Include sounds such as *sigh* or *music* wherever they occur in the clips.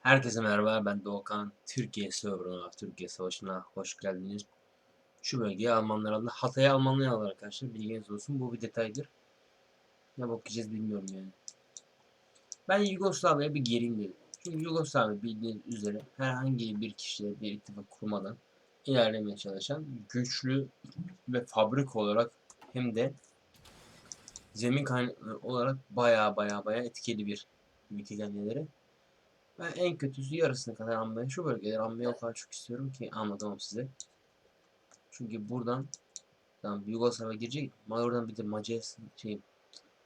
Herkese merhaba ben Doğukan. Türkiye serverına, Türkiye Savaşı'na hoş geldiniz. Şu bölgeye Almanlar aldı. Hatay'ı Almanlar aldı arkadaşlar. Bilginiz olsun. Bu bir detaydır. Ne bakacağız bilmiyorum yani. Ben Yugoslavya'ya bir gireyim dedim. Çünkü Yugoslavya bildiğiniz üzere herhangi bir kişiyle bir ittifak kurmadan ilerlemeye çalışan güçlü ve fabrik olarak hem de zemin kaynakları olarak baya baya baya etkili bir ülke kendileri. Ben en kötüsü yarısına kadar almayı, şu bölgeleri almayı o kadar çok istiyorum ki anlatamam size. Çünkü buradan tamam Yugoslavya girecek oradan bir de Macaristan şey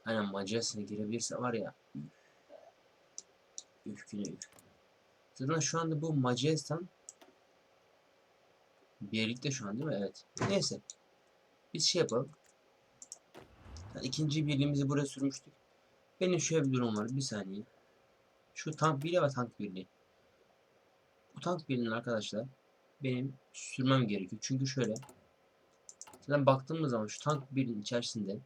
aynen Macaristan'a girebilirse var ya üf güne üf. Zaten şu anda bu Macaristan birlikte şu an değil mi? Evet. Neyse. Biz şey yapalım. Yani ikinci birliğimizi buraya sürmüştük. Benim şöyle bir durum var. Bir saniye. Şu tank birliği ve tank birliği. Bu tank birliğini arkadaşlar benim sürmem gerekiyor. Çünkü şöyle. Zaten baktığımız zaman şu tank birliğinin içerisinde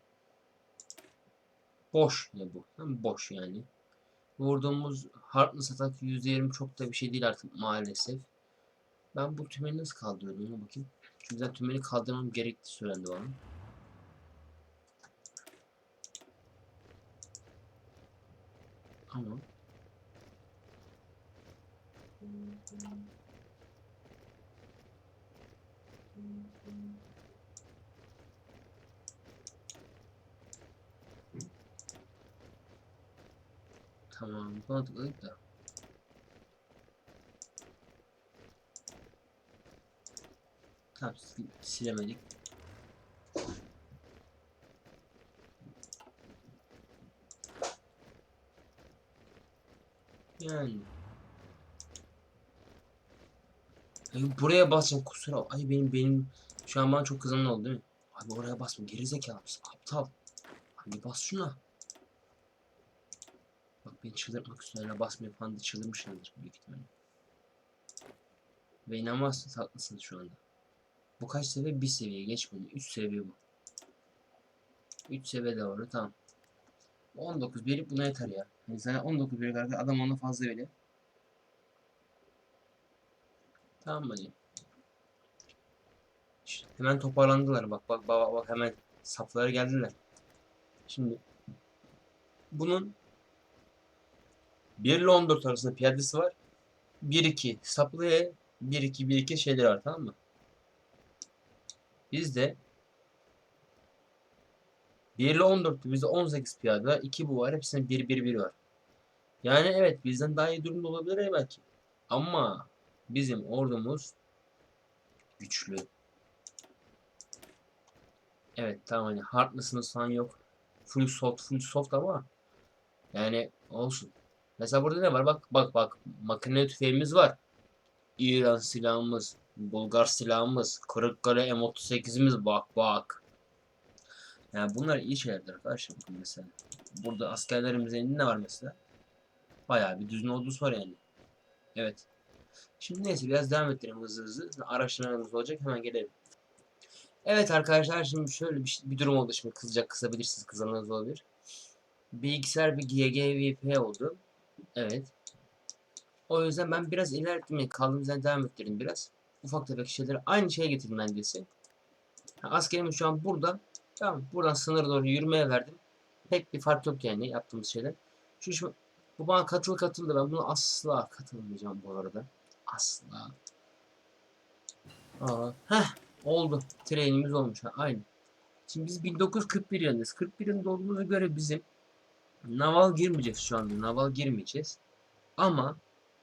boş ne bu? Tam boş yani. Vurduğumuz hardness atak %20 çok da bir şey değil artık maalesef. Ben bu tümeni nasıl kaldırıyorum ona bakayım. Çünkü zaten tümeni kaldırmam gerektiği söylendi bana. Tamam. Da. Tamam, sil- silemedik. Yani. Ay, buraya basacağım kusura. Ay benim benim şu an bana çok kızımın oldu değil mi? Abi oraya basma gerizekalı mısın? Aptal. Hani bas şuna. Bak beni çıldırtmak üstüne basmıyor falan da çıldırmışlardır büyük ihtimalle. Ve inanmazsınız haklısınız şu anda. Bu kaç seviye? Bir seviye geçmedi. 3 seviye bu. 3 seviye doğru tamam. 19 birlik buna yeter ya. Yani sana 19 birlik arkadaş adam ona fazla bile. Tamam mı? Şşt, hemen toparlandılar. Bak bak bak bak hemen saflara geldiler. Şimdi bunun 1 ile 14 arasında piyadesi var. 1-2 saplıya 1-2-1-2 şeyleri var tamam mı? Bizde 1 ile 14'tü. Bizde 18 piyade var. 2 bu var. Hepsinin 1-1-1 var. Yani evet bizden daha iyi durumda olabilir belki. Ama bizim ordumuz güçlü. Evet tamam hani hardness'ınız falan yok. Full soft full soft ama yani olsun. Mesela burada ne var? Bak bak bak. Makine tüfeğimiz var. İran silahımız, Bulgar silahımız, Kırıkkale M38'imiz bak bak. Yani bunlar iyi şeylerdir arkadaşlar mesela. Burada askerlerimizin ne var mesela? Bayağı bir düzgün ordusu var yani. Evet. Şimdi neyse biraz devam ettirelim hızlı hızlı. Araştırmalarımız olacak hemen gelelim. Evet arkadaşlar şimdi şöyle bir, bir durum oldu şimdi kızacak kısabilirsiniz kızanlarınız olabilir. Bilgisayar bir GGVP oldu. Evet. O yüzden ben biraz ilerletmeye kaldığımız yerden devam ettirdim biraz. Ufak tefek şeyleri aynı şeye getirdim neredeyse. Ha, askerimiz şu an burada. Tamam buradan sınır doğru yürümeye verdim. Pek bir fark yok yani yaptığımız şeyler. Şu, şu bu bana katıl katıldı ben buna asla katılmayacağım bu arada. Asla. Aa, heh oldu. Trenimiz olmuş ha aynı. Şimdi biz 1941 yılındayız. 41 yılında olduğumuza göre bizim Naval girmeyeceğiz şu anda. Naval girmeyeceğiz. Ama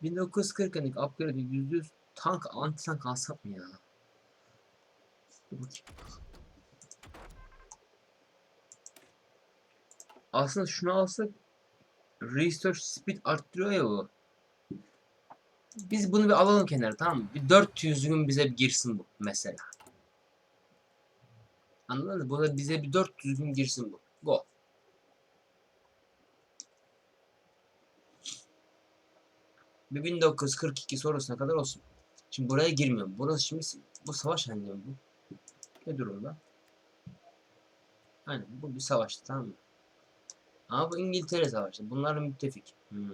1940'lık upgrade'ı %100 tank anti tank alsak mı ya? Dur. Aslında şunu alsak Research Speed arttırıyor ya bu. Biz bunu bir alalım kenara tamam mı? Bir 400 gün bize bir girsin bu mesela. Anladın mı? Burada bize bir 400 gün girsin bu. Go. Bir 1942 sonrasına kadar olsun. Şimdi buraya girmiyorum. Burası şimdi bu savaş halinde bu? Ne durumda? Aynen bu bir savaştı tamam mı? Ama bu İngiltere savaşı. Bunlar müttefik. Hmm.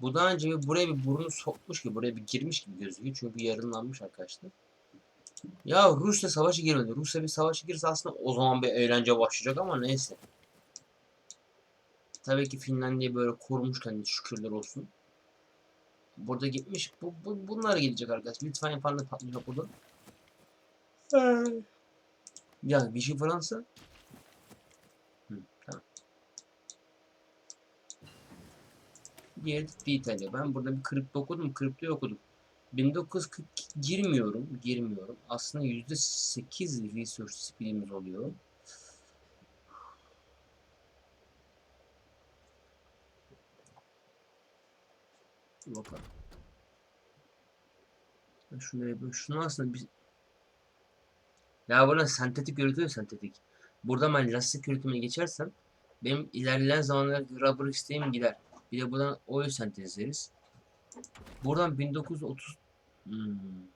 Bu daha önce bir buraya bir burnu sokmuş gibi buraya bir girmiş gibi gözüküyor. Çünkü bir yarınlanmış arkadaşlar. Ya Rusya savaşı girmedi. Rusya bir savaşı girse aslında o zaman bir eğlence başlayacak ama neyse. Tabii ki Finlandiya böyle korumuş kendini şükürler olsun. Burada gitmiş. Bu, bu bunlar gidecek arkadaşlar. Falan da patlayacak burada. Ya bir şey Fransa. Hı, tamam. Diğeri de İtalya. Ben burada bir kripto okudum. Kripto okudum. 1940 girmiyorum. Girmiyorum. Aslında %8 research speed'imiz oluyor. Bakalım. Şunu. Şunu aslında biz ya buradan sentetik üretiyor sentetik. Burada ben lastik üretimine geçersem benim ilerleyen zamanlarda rubber isteğim gider. Bir de buradan oil sentezleriz. Buradan 1930 hmm.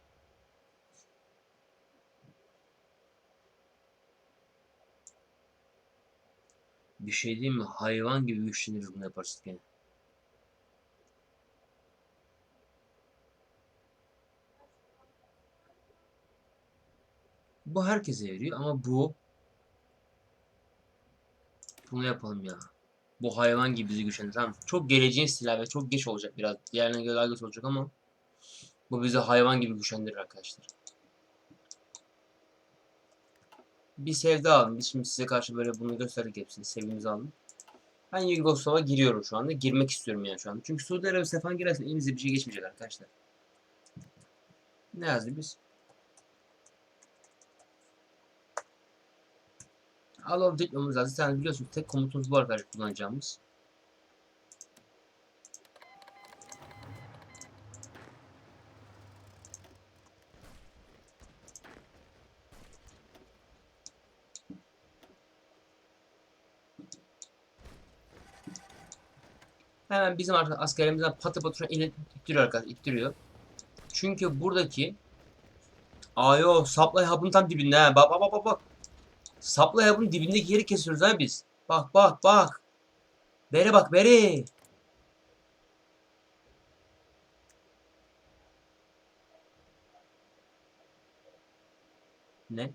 Bir şey diyeyim mi? Hayvan gibi güçleniriz bunu yaparsak yani. Bu herkese yarıyor ama bu bunu yapalım ya. Bu hayvan gibi bizi güçlendirir. Tamam. Çok geleceğin silahı ve çok geç olacak biraz. Diğerine göre daha geç olacak ama bu bizi hayvan gibi güçlendirir arkadaşlar. Bir sevda alın. Biz şimdi size karşı böyle bunu gösterdik hepsini. Sevgimizi alın. Ben Yugoslav'a giriyorum şu anda. Girmek istiyorum yani şu anda. Çünkü Suudi Arabistan falan girersen elimizde bir şey geçmeyecek arkadaşlar. Ne yazdı biz? Allow dikmemiz lazım. Sen biliyorsun tek komutumuz bu arkadaşlar kullanacağımız. Hemen bizim askerlerimizden patı patına ittiriyor arkadaşlar. ittiriyor. Çünkü buradaki Ayo supply hub'ın tam dibinde ha. Bak bak bak bak Supply hub'ın dibindeki yeri kesiyoruz ha biz. Bak bak bak. Bere bak bere. Ne?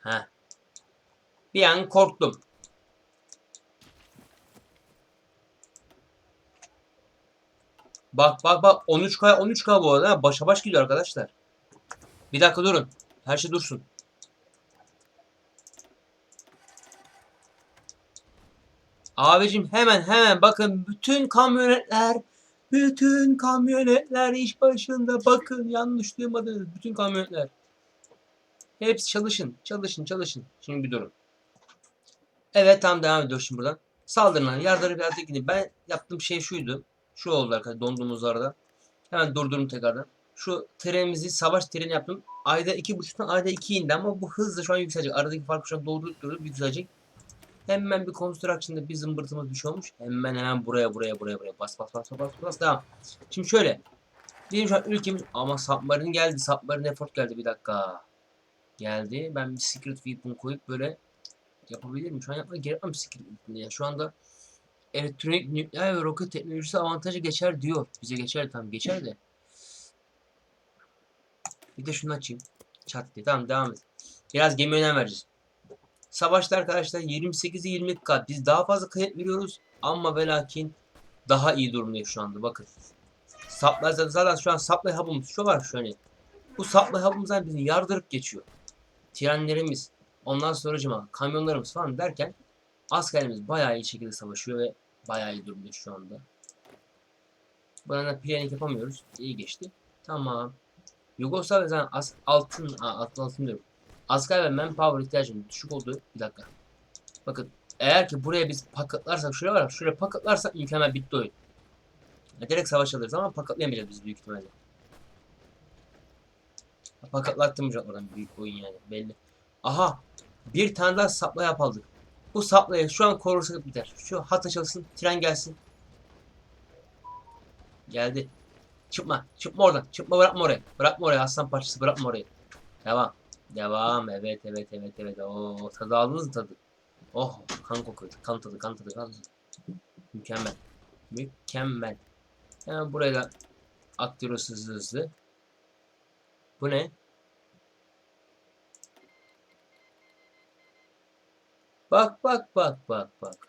Ha. Bir an korktum. Bak bak bak 13K 13K bu arada başa baş gidiyor arkadaşlar. Bir dakika durun. Her şey dursun. Abicim hemen hemen bakın bütün kamyonetler bütün kamyonetler iş başında bakın yanlış duymadınız bütün kamyonetler. Hepsi çalışın çalışın çalışın. Şimdi bir durun. Evet tamam devam ediyor şimdi buradan. Saldırın lan yardırı biraz da gidin. Ben yaptığım şey şuydu. Şu oldu arkadaşlar donduğumuz arada. Hemen durdurdum tekrardan. Şu trenimizi savaş treni yaptım. Ayda iki buçuktan ayda iki indi ama bu hızla şu an yükselecek. Aradaki fark şu an doğruluk doğruluk yükselecek. Hemen bir construction'da bir zımbırtımız bir şey olmuş. Hemen hemen buraya buraya buraya buraya bas bas bas bas bas devam. Şimdi şöyle. Bizim şu an ülkemiz ama submarine geldi. Submarine effort geldi bir dakika. Geldi. Ben bir secret weapon koyup böyle yapabilirim. Şu an yapmaya gerek var secret weapon ya? Şu anda elektronik nükleer ve roket teknolojisi avantajı geçer diyor. Bize geçer tam geçer de. Bir de şunu açayım. Çat diye. Tamam devam et. Biraz gemi önem vereceğiz. Savaşta arkadaşlar 28'i 20 kat. Biz daha fazla kayıt veriyoruz. Ama ve lakin daha iyi durumdayız şu anda. Bakın. Supply zaten şu an supply hub'ımız şu var şöyle. Bu supply hub'ımızdan bizi yardırıp geçiyor. Trenlerimiz, ondan sonra cima, kamyonlarımız falan derken askerimiz bayağı iyi şekilde savaşıyor ve bayağı iyi durumda şu anda. Bu arada planning yapamıyoruz. İyi geçti. Tamam. Yugoslavya zaten as altın, aa, altın altın diyorum. Asker ve manpower ihtiyacının düşük olduğu bir dakika. Bakın eğer ki buraya biz paketlarsak şuraya var şuraya paketlarsak mükemmel bitti oyun. Ya, direkt savaş alırız ama paketlayamayacağız biz büyük ihtimalle. Paketlattırmayacak oradan büyük oyun yani belli. Aha bir tane daha sapla yapaldık. Bu saplayı şu an korursak biter. Şu hat açılsın tren gelsin. Geldi. Çıkma. Çıkma oradan. Çıkma bırakma oraya. Bırakma oraya aslan parçası bırakma orayı. Devam. Devam. Evet evet evet evet. Oo tadı aldınız mı tadı? Oh kan kokuyor. Kan tadı kan tadı kan tadı. Mükemmel. Mükemmel. Hemen buraya da aktıyoruz hızlı hızlı. Bu ne? Bak bak bak bak bak.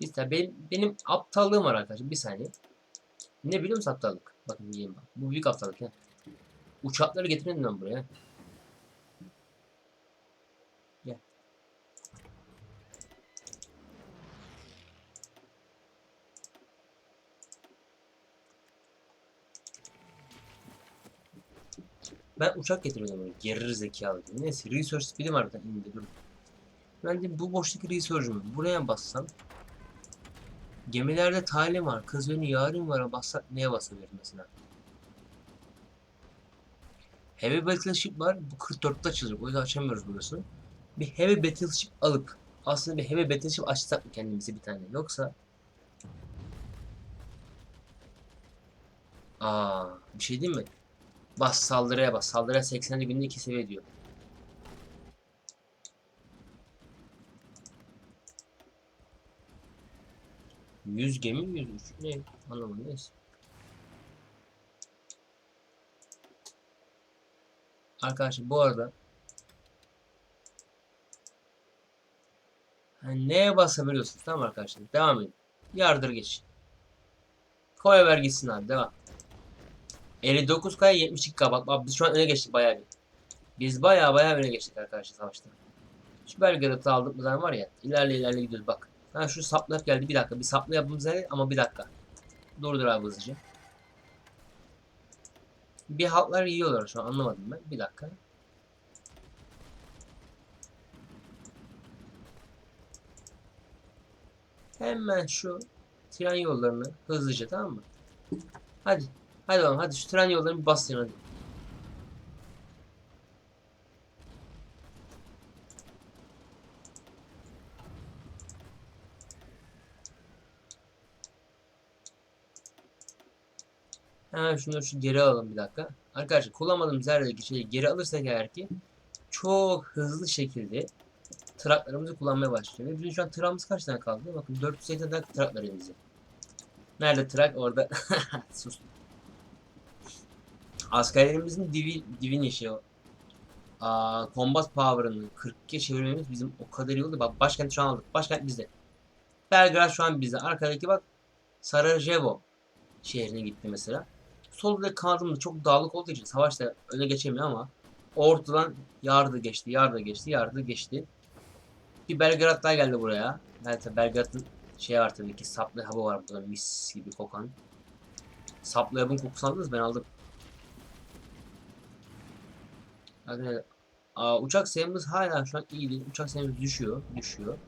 İşte benim, benim aptallığım var arkadaşlar. Bir saniye. Ne biliyor musun aptallık? Bakın diyeyim bak. Bu büyük aptallık ya. Uçakları getirin lan buraya. Gel. Ben uçak böyle gerir zekalı. Neyse research speed'im var zaten indi dur. Ben de bu boştaki research'ımı buraya bassam Gemilerde talim var. Kız beni yarın var. Bassak neye basabilirim mesela? Heavy Battleship var. Bu 44'te açılacak. O yüzden açamıyoruz burasını. Bir Heavy Battleship alıp aslında bir Heavy Battleship açsak mı kendimize bir tane? Yoksa Aa, bir şey değil mi? Bas saldırıya bas. Saldırıya 80 günde 2 seviye diyor. Yüz gemi yüz üç ne anlamadım neyse. Arkadaşlar bu arada yani neye basabiliyorsunuz tamam arkadaşlar devam edin. Yardır geç. Koy ver gitsin abi devam. 59 kaya 72 k bak, bak biz şu an öne geçtik bayağı bir. Biz bayağı bayağı öne geçtik arkadaşlar savaşta. Şu Belgrad'ı aldığımız zaman var ya ilerle ilerle gidiyoruz bak. Ha şu saplar geldi bir dakika bir saplı yapmamız gerek ama bir dakika. Durdur abi hızlıca. Bir haltlar yiyorlar şu an anlamadım ben. Bir dakika. Hemen şu tren yollarını hızlıca tamam mı? Hadi. Hadi bakalım hadi şu tren yollarını bir bastırın hadi. Hemen şunu şu geri alalım bir dakika. Arkadaşlar kullanmadığımız yerdeki şeyi geri alırsak eğer ki çok hızlı şekilde traklarımızı kullanmaya başlıyor. Ve bizim şu an tırağımız kaç tane kaldı? Bakın 480 tane trak var elimizde. Nerede trak? Orada. *laughs* Sus. Askerlerimizin divi, divin işi o. Aa, combat power'ını 42'ye çevirmemiz bizim o kadar iyi oldu. Bak başkent şu an aldık. Başkent bizde. Belgrad şu an bizde. Arkadaki bak Sarajevo şehrine gitti mesela. Solda kanadımız çok dağlık olduğu için savaşta öne geçemiyor ama ortadan yardı geçti, yardı geçti, yardı geçti. Bir Belgrad daha geldi buraya. Evet Belgrad'ın şey var tabii ki saplı hava var burada mis gibi kokan. Saplı havın kokusunu aldınız ben aldım. Yani, aa, uçak sayımız hala şu an iyi değil. Uçak sayımız düşüyor, düşüyor.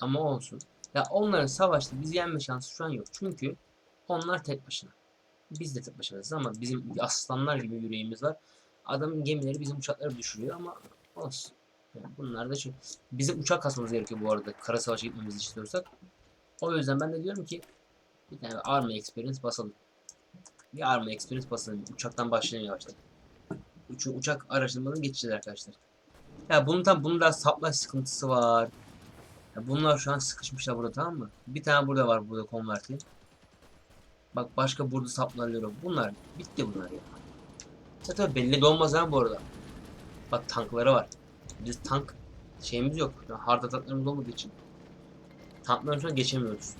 Ama olsun. Ya onların savaşta bizi yenme şansı şu an yok. Çünkü onlar tek başına. Biz de tek başınayız ama bizim aslanlar gibi yüreğimiz var. Adamın gemileri bizim uçakları düşürüyor ama olsun. Yani bunlar da çok... Bizim uçak kasmamız gerekiyor bu arada. Kara savaşa gitmemizi istiyorsak. O yüzden ben de diyorum ki bir tane Army Experience basalım. Bir Army Experience basalım. Uçaktan başlayalım yavaştan. Uç uçak araştırmadan geçeceğiz arkadaşlar. Ya bunun tam bunun da supply sıkıntısı var. Ya bunlar şu an sıkışmışlar burada tamam mı? Bir tane burada var burada konverti. Bak başka burada saplanıyor. Bunlar bitti bunlar ya. Zaten belli de olmaz ha bu arada. Bak tankları var. Biz tank şeyimiz yok. Yani hard ataklarımız olmadığı için tankların an geçemiyoruz.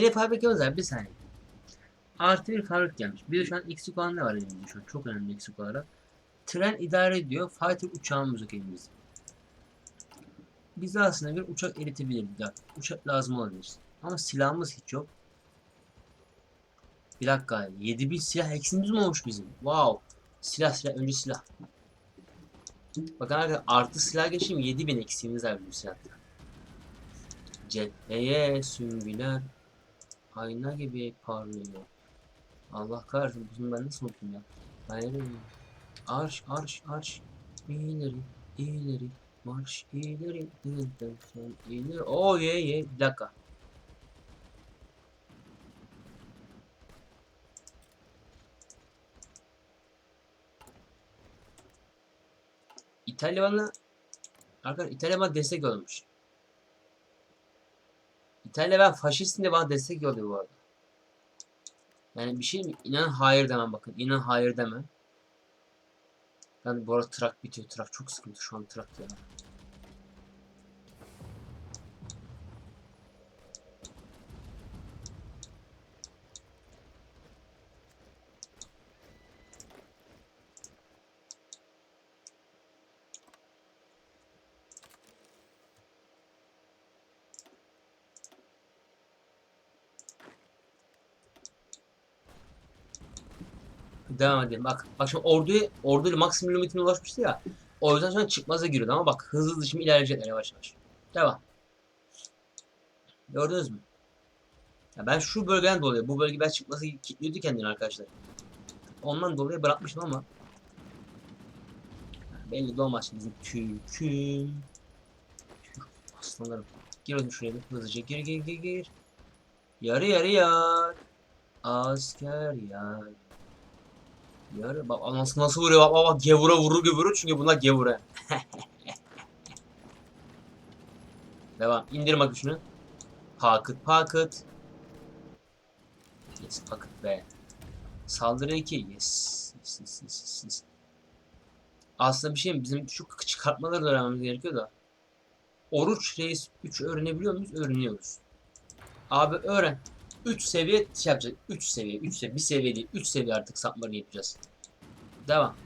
Yeni fabrikamız var bir saniye. Artı bir fabrik gelmiş. Bir de şu an eksik olan ne var elimizde şu an çok önemli eksik olarak. Tren idare ediyor. Fighter uçağımız yok elimizde. Bize aslında bir uçak eritebilirdik. Uçak lazım olabilir. Ama silahımız hiç yok. Bir dakika. 7000 silah eksimiz mi olmuş bizim? Wow. Silah silah. Önce silah. Bakın arkadaşlar artı silah geçeyim 7000 eksiğimiz var bizim silahta. Cepheye süngüler ayna gibi parlıyor. Allah kahretsin bunu ben nasıl unuttum ya. Hayır. Arş arş arş. İleri ileri marş ileri. Dın dın dın ileri. Oh ye ye. Bir dakika. İtalya Arkadaşlar İtalya bana destek olmuş. İtalya ben faşistim de bana destek yolluyor bu arada. Yani bir şey mi? İnan hayır demem bakın. İnan hayır demem. Ben bu arada trak bitiyor. Trak çok sıkıntı şu an trak ya. Devam edelim. Bak, bak şimdi orduya, ordu maksimum limitine ulaşmıştı ya. O yüzden sonra çıkmaza giriyordu ama bak hızlı hızlı şimdi ilerleyecekler yavaş yavaş. Devam. Gördünüz mü? Ya ben şu bölgeden dolayı, bu bölge ben çıkması kilitliyordu kendini arkadaşlar. Ondan dolayı bırakmıştım ama belli de olmaz şimdi bizim Türk'üm. Türk aslanlarım. Gir bakayım şuraya bir hızlıca gir gir gir gir. Yarı yarı yar. Asker yar. Yarı bak nasıl nasıl vuruyor bak bak bak gevura vurur vuruyor çünkü bunlar gevura. *laughs* Devam. İndir bakayım şunu. Pocket pocket. Yes pocket be. Saldırı 2. Yes. Yes, yes, yes, yes. Aslında bir şey mi? Bizim şu çıkartmaları da öğrenmemiz gerekiyor da. Oruç Reis 3 öğrenebiliyor muyuz? Öğreniyoruz. Abi öğren. 3 seviye şey yapacak. 3 seviye, 3 seviye, bir seviye değil. 3 seviye artık sapmarı yapacağız. Devam.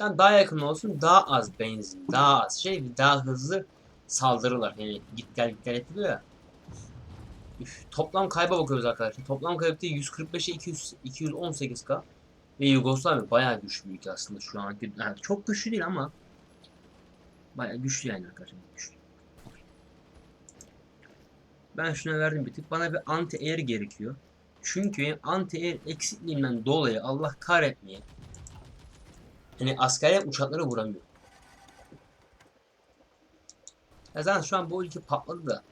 Yani daha yakın olsun, daha az benzin, daha az şey, daha hızlı saldırılar. Yani git gel git gel yapılıyor ya. Üf, toplam kayba bakıyoruz arkadaşlar. Toplam değil 145'e 200, 218k. Ve Yugoslavya bayağı güçlü bir ülke aslında şu an. Yani çok güçlü değil ama bayağı güçlü yani arkadaşlar. Güçlü. Ben şuna verdim bir tık. Bana bir anti-air gerekiyor. Çünkü anti-air eksikliğinden dolayı Allah kahretmeye hani askeri uçakları vuramıyor. Ya zaten şu an bu ülke patladı da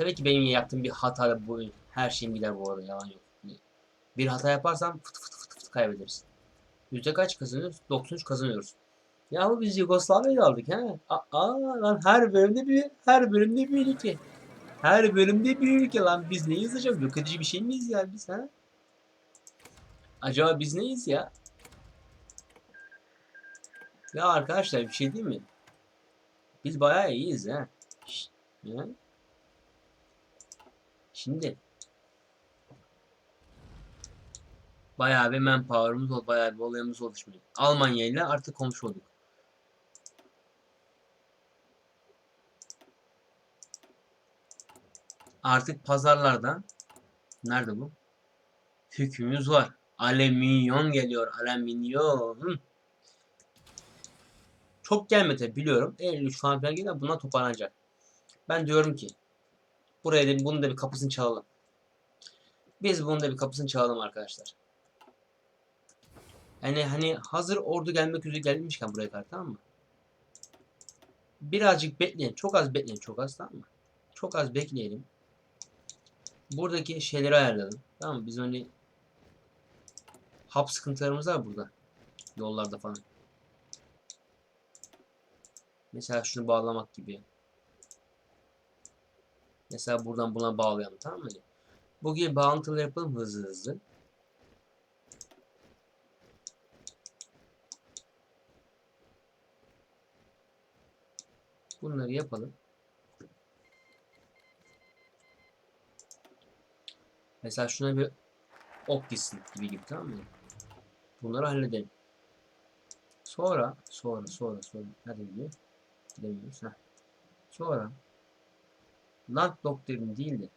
Tabii ki benim yaptığım bir hata bu her şeyim gider bu arada yalan yok. Bir hata yaparsam fıt fıt fıt fıt kaybederiz. Yüzde kaç kazanıyoruz? 93 kazanıyoruz. Yahu biz Yugoslavya'yı aldık he. Aa lan her bölümde bir her bölümde bir ülke. Her bölümde bir ülke lan biz neyiz acaba? Yok edici bir şey miyiz ya biz ha? Acaba biz neyiz ya? Ya arkadaşlar bir şey değil mi? Biz bayağı iyiyiz ha. Şşt, ya. Şimdi bayağı bir manpower'ımız oldu, bayağı bir olayımız oldu şimdi. Almanya ile artık komşu olduk. Artık pazarlardan nerede bu? Hükümüz var. Alüminyon geliyor. Alüminyon. Çok gelmedi biliyorum. 53 falan filan geliyor. Bunlar toparlanacak. Ben diyorum ki Buraya da bunun da bir kapısını çalalım. Biz bunun da bir kapısını çalalım arkadaşlar. Yani hani hazır ordu gelmek üzere gelmişken buraya kadar tamam mı? Birazcık bekleyin. Çok az bekleyin. Çok az tamam mı? Çok az bekleyelim. Buradaki şeyleri ayarlayalım. Tamam mı? Biz hani hap sıkıntılarımız var burada. Yollarda falan. Mesela şunu bağlamak gibi. Mesela buradan buna bağlayalım tamam mı? Bu gibi bağlantıları yapalım hızlı hızlı. Bunları yapalım. Mesela şuna bir ok gitsin gibi gibi tamam mı? Bunları halledelim. Sonra, sonra, sonra, sonra. Nerede gidiyor? Gidemiyoruz. Heh. Sonra Land doktrini değildi.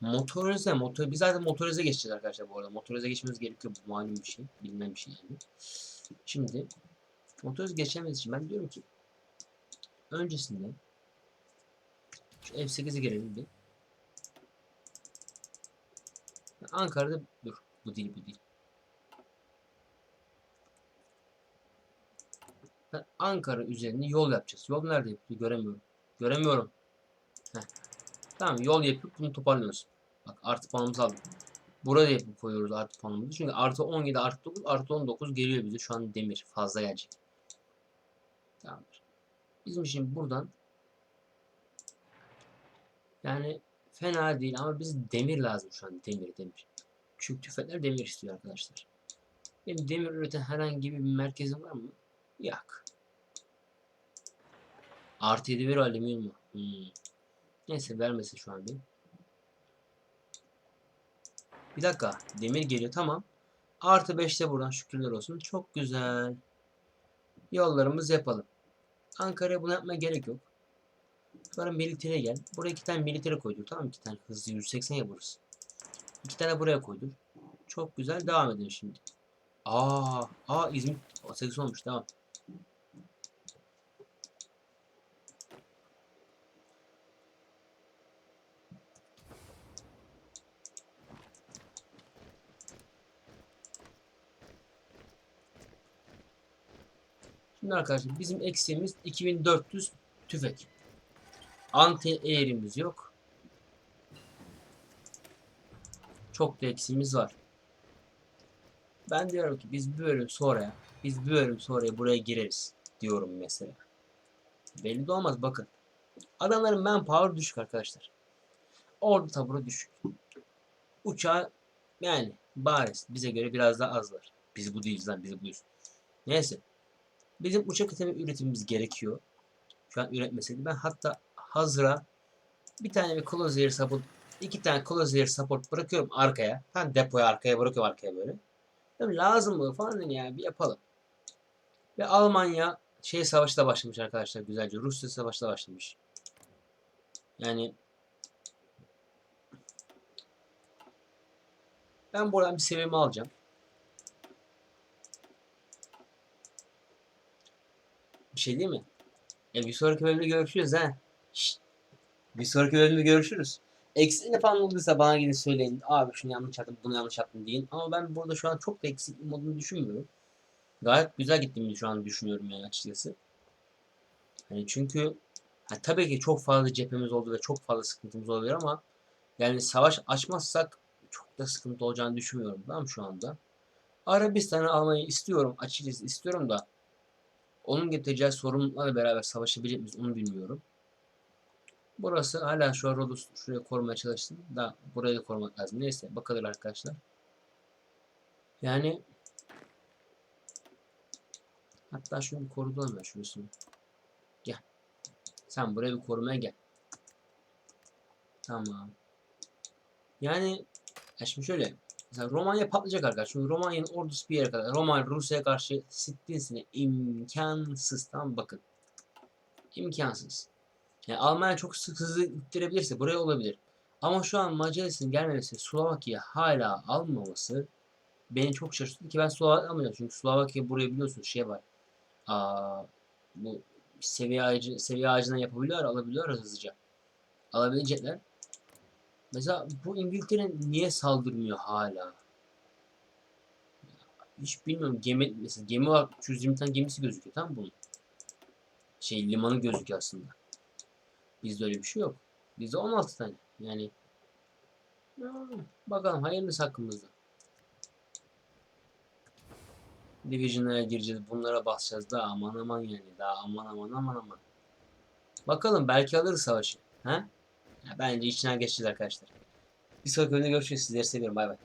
Motorize, motor, biz zaten motorize geçeceğiz arkadaşlar bu arada. Motorize geçmemiz gerekiyor. Bu malum bir şey. Bilinen bir şey yani. Şimdi motorize geçememiz için ben diyorum ki öncesinde şu F8'e girelim bir. Ankara'da dur. Bu değil bu değil. Ankara üzerinde yol yapacağız. Yol nerede yapılıyor? Göremiyorum. Göremiyorum. Heh. Tamam yol yapıp bunu toparlıyoruz. Bak artı puanımızı aldık. Burada yapıp koyuyoruz artı puanımızı. Çünkü artı 17 artı 9 artı 19 geliyor bize. Şu an demir fazla gelecek. Tamamdır. Bizim için buradan yani fena değil ama biz demir lazım şu an. Demir demir. Çünkü tüfekler demir istiyor arkadaşlar. Benim demir üreten herhangi bir merkezim var mı? Yok. Artı 7 bir alüminyum mu? Hmm. Neyse vermesin şu an bir. Bir dakika. Demir geliyor. Tamam. Artı 5'te buradan şükürler olsun. Çok güzel. Yollarımızı yapalım. Ankara'ya bunu yapmaya gerek yok. Sonra militire gel. Buraya iki tane militire koydur. Tamam iki tane hızlı 180 yaparız. İki tane buraya koydur. Çok güzel. Devam edelim şimdi. Aa, aa İzmit 8 olmuş. Tamam. Şimdi arkadaşlar bizim eksiğimiz 2400 tüfek. Anti eğrimiz yok. Çok da eksiğimiz var. Ben diyorum ki biz bir bölüm sonra biz bir bölüm sonra buraya gireriz diyorum mesela. Belli de olmaz bakın. Adamların manpower düşük arkadaşlar. Ordu taburu düşük. Uçağı yani bariz bize göre biraz daha azlar. Biz bu değiliz lan biz buyuz. Neyse. Bizim uçak itemi üretimimiz gerekiyor. Şu an üretmeseydi. Ben hatta hazıra bir tane bir close air support, iki tane close air support bırakıyorum arkaya. Tam depoya arkaya bırakıyorum arkaya böyle. Dedim, lazım mı falan dedim ya bir yapalım. Ve Almanya şey savaşı da başlamış arkadaşlar güzelce. Rusya savaşı da başlamış. Yani ben buradan bir seviyemi alacağım. Şey değil mi? E bir sonraki bölümde görüşürüz ha. Bir sonraki bölümde görüşürüz. Eksiğini falan olduysa bana gidin söyleyin. Abi şunu yanlış yaptım, bunu yanlış yaptım deyin. Ama ben burada şu an çok da eksik modunu düşünmüyorum. Gayet güzel gittiğimi şu an düşünüyorum yani açıkçası. Hani çünkü ha, tabii ki çok fazla cephemiz oldu ve çok fazla sıkıntımız olabilir ama yani savaş açmazsak çok da sıkıntı olacağını düşünmüyorum. Tamam şu anda. Arabistan'ı almayı istiyorum. Açıkçası istiyorum da onun getireceği sorumluluklarla beraber savaşabilecek miyiz onu bilmiyorum. Burası hala şu an Rodos'u şuraya korumaya çalıştım. Da burayı da korumak lazım. Neyse bakalım arkadaşlar. Yani hatta şunu bir korudum ben şurasını. Gel. Sen buraya bir korumaya gel. Tamam. Yani ya şimdi şöyle Mesela Romanya patlayacak arkadaşlar. Çünkü Romanya'nın ordusu bir yere kadar. Romanya Rusya'ya karşı sittinsine imkansız. Tamam bakın. İmkansız. Yani Almanya çok sık hızlı ittirebilirse buraya olabilir. Ama şu an Macaristan'ın gelmemesi, Slovakya hala almaması beni çok şaşırttı ki ben Slovakya almayacağım. Çünkü Slovakya buraya biliyorsunuz şey var. Aa, bu seviye ağacı, seviye ağacından yapabiliyorlar, alabiliyorlar hızlıca. Alabilecekler. Mesela bu İngiltere niye saldırmıyor hala? Hiç bilmiyorum. Gemi, mesela gemi var. 320 tane gemisi gözüküyor. Mı bunun? Şey limanı gözüküyor aslında. Bizde öyle bir şey yok. Bizde 16 tane. Yani ya, bakalım hayırlısı hakkımızda. Division'lara gireceğiz. Bunlara basacağız. Daha aman aman yani. Daha aman aman aman aman. Bakalım belki alırız savaşı. Ha? Bence içinden geçeceğiz arkadaşlar. Bir sonraki bölümde görüşürüz. Sizleri seviyorum. Bay bay.